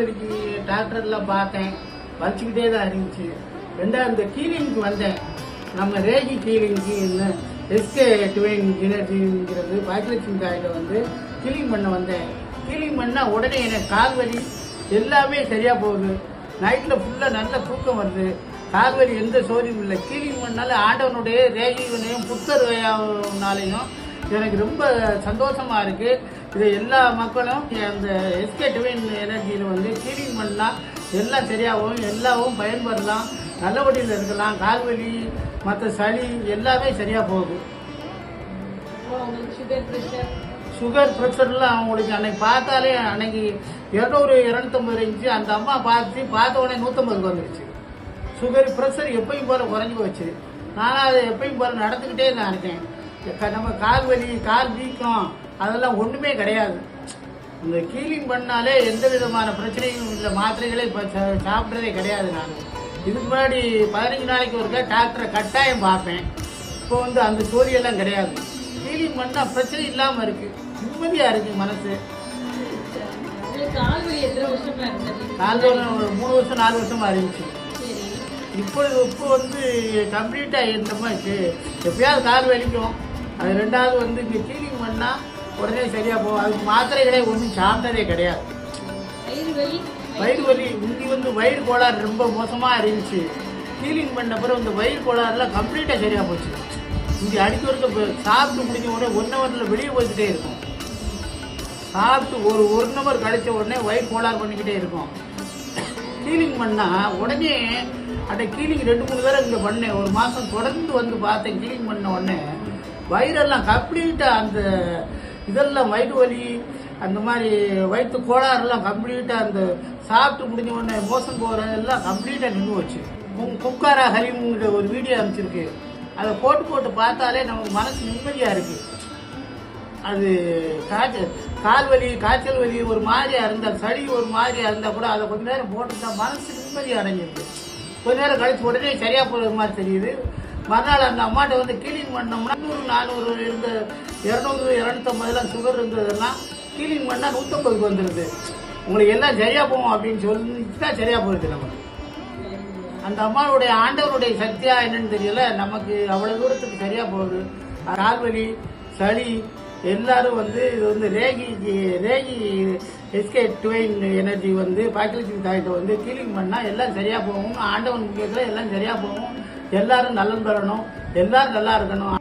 வலிக்கு டாக்டர்லாம் பார்த்தேன். வலிச்சுக்கிட்டே தான் இருந்துச்சு. ரெண்டாவது இந்த கீலிங்க்கு வந்தேன். நம்ம ரேகி கீலிங்க்கு என்ன எஸ்கே டுவைன் எனர்ஜிங்கிறது பாக்கியலட்சுமி காயில வந்து கீலிங் பண்ண வந்தேன். கீலிங் பண்ணால் உடனே எனக்கு கால் வலி எல்லாமே சரியாக போகுது. நைட்டில் ஃபுல்லாக நல்ல தூக்கம் வருது. கால் வலி எந்த சோரியும் இல்லை. கீலிங் பண்ணாலும் ஆண்டவனுடைய ரேகிவனையும் புத்தர்னாலையும் எனக்கு ரொம்ப சந்தோஷமாக இருக்குது இதை எல்லா மக்களும் அந்த எஸ்கே டிவைன் எனர்ஜியில் வந்து கீலிங் பண்ணால் எல்லாம் சரியாகும் எல்லாவும் பயன்படலாம். நல்லபடியில் இருக்கலாம். கால்வலி மற்ற சளி எல்லாமே சரியாக போகுது. சுகர் பிரஷர் சுகர் ப்ரெஷர்லாம் அவங்களுக்கு அன்னைக்கு பார்த்தாலே அன்னைக்கு இரநூறு இரநூத்தம்பது இருந்துச்சு. அந்த அம்மா பார்த்து பார்த்த உடனே நூற்றம்பதுக்கு வந்துருச்சு. சுகர் ப்ரெஷர் எப்பயும் போல குறைஞ்சி போச்சு. நானும் அதை எப்பயும் போல நடந்துக்கிட்டே தான் இருக்கேன். நம்ம கால் வலி கால் வீக்கம் அதெல்லாம் ஒன்றுமே கிடையாது. இந்த கீலிங் பண்ணாலே எந்த விதமான பிரச்சனையும் இல்லை. மாத்திரைகளே இப்போ சாப்பிட்றதே கிடையாது நான். இதுக்கு முன்னாடி பதினஞ்சு நாளைக்கு ஒருக்கா டாக்டரை கட்டாயம் பார்ப்பேன். இப்போ வந்து அந்த சோழியெல்லாம் கிடையாது. கீலிங் பண்ணால் பிரச்சனை இல்லாமல் இருக்குது நிம்மதியாக இருக்குது மனசு. கால் ஒரு மூணு வருஷம் நாலு வருஷமா இருந்துச்சு. சரி. இப்பொழுது இப்போ வந்து கம்ப்ளீட்டாக இந்த மாதிரி எப்பயாவது கால் வலிக்கும். அது ரெண்டாவது வந்து இங்கே கீலிங் பண்ணால் உடனே சரியாக போகும் அதுக்கு மாத்திரைகளே ஒன்றும் சாப்பிட்டதே கிடையாது. வயிறு வலி. முந்தி வந்து வயிறு கோளாறு ரொம்ப மோசமாக இருந்துச்சு. கீலிங் பண்ண பிறகு இந்த வயிறு கோளாறுலாம் கம்ப்ளீட்டாக சரியாக போச்சு. இங்கே அடிக்க இருக்க சாப்பிட்டு முடிஞ்ச உடனே ஒன் ஹவரில் வெளியே போய்கிட்டே இருக்கும். சாப்பிட்டு ஒரு ஒரு நம்பர் கழிச்ச உடனே வயிறு கோளாறு பண்ணிக்கிட்டே இருக்கும். கீலிங் பண்ணால் உடனே அந்த கீலிங் ரெண்டு மூணு பேரை இங்கே பண்ணேன். ஒரு மாதம் தொடர்ந்து வந்து பார்த்தேன் கீலிங் பண்ண உடனே. வயிறெல்லாம் கம்ப்ளீட்டாக அந்த இதெல்லாம் வயிறு வலி அந்த மாதிரி வயிற்று கோளாறுலாம் கம்ப்ளீட்டாக அந்த சாப்பிட்டு முடிஞ்ச உடனே மோசம் போகிறதெல்லாம் கம்ப்ளீட்டாக நின்று வச்சு குக்காரா ஹரிமுங்கிற ஒரு வீடியோ அனுப்பிச்சிருக்கு. அதை போட்டு போட்டு பார்த்தாலே நமக்கு மனசு நிம்மதியாக இருக்குது அது காய்ச்சல் கால் வலி காய்ச்சல் வலி ஒரு மாதிரியாக இருந்தால் சளி ஒரு மாதிரியாக இருந்தால் கூட அதை கொஞ்ச நேரம் போட்டுருந்தா மனசு நிம்மதி அடைஞ்சிருக்கு கொஞ்ச நேரம் கழிச்சு உடனே சரியாக போகிற மாதிரி தெரியுது. மறுநாள் அந்த அம்மாட்ட வந்து கிளீன் பண்ணோம்னா நூறு நானூறு இருந்த இரநூறு இரநூத்தம்பதுலாம் சுகர் இருந்ததெல்லாம் கிளீன் பண்ணால் நூற்றம்பதுக்கு வந்துடுது உங்களுக்கு எல்லாம் சரியாக போகும் அப்படின்னு சொல்லிச்சுன்னா சரியாக போயிடுது நமக்கு. அந்த அம்மாவுடைய ஆண்டவருடைய சக்தியா என்னன்னு தெரியல. நமக்கு அவ்வளோ தூரத்துக்கு சரியாக போகுது. கால்வலி சளி எல்லாரும் வந்து இது வந்து ரேகி ரேகி எஸ்கே டுவைன் எனர்ஜி வந்து பாக்கிலட்சுமி தாயிட்ட வந்து கிளீன் பண்ணால் எல்லாம் சரியாக போகும் ஆண்டவன் முக்கியத்தில் எல்லாம் சரியாக போகும் எல்லாரும் நலன் பெறணும். எல்லாரும் நல்லா இருக்கணும்.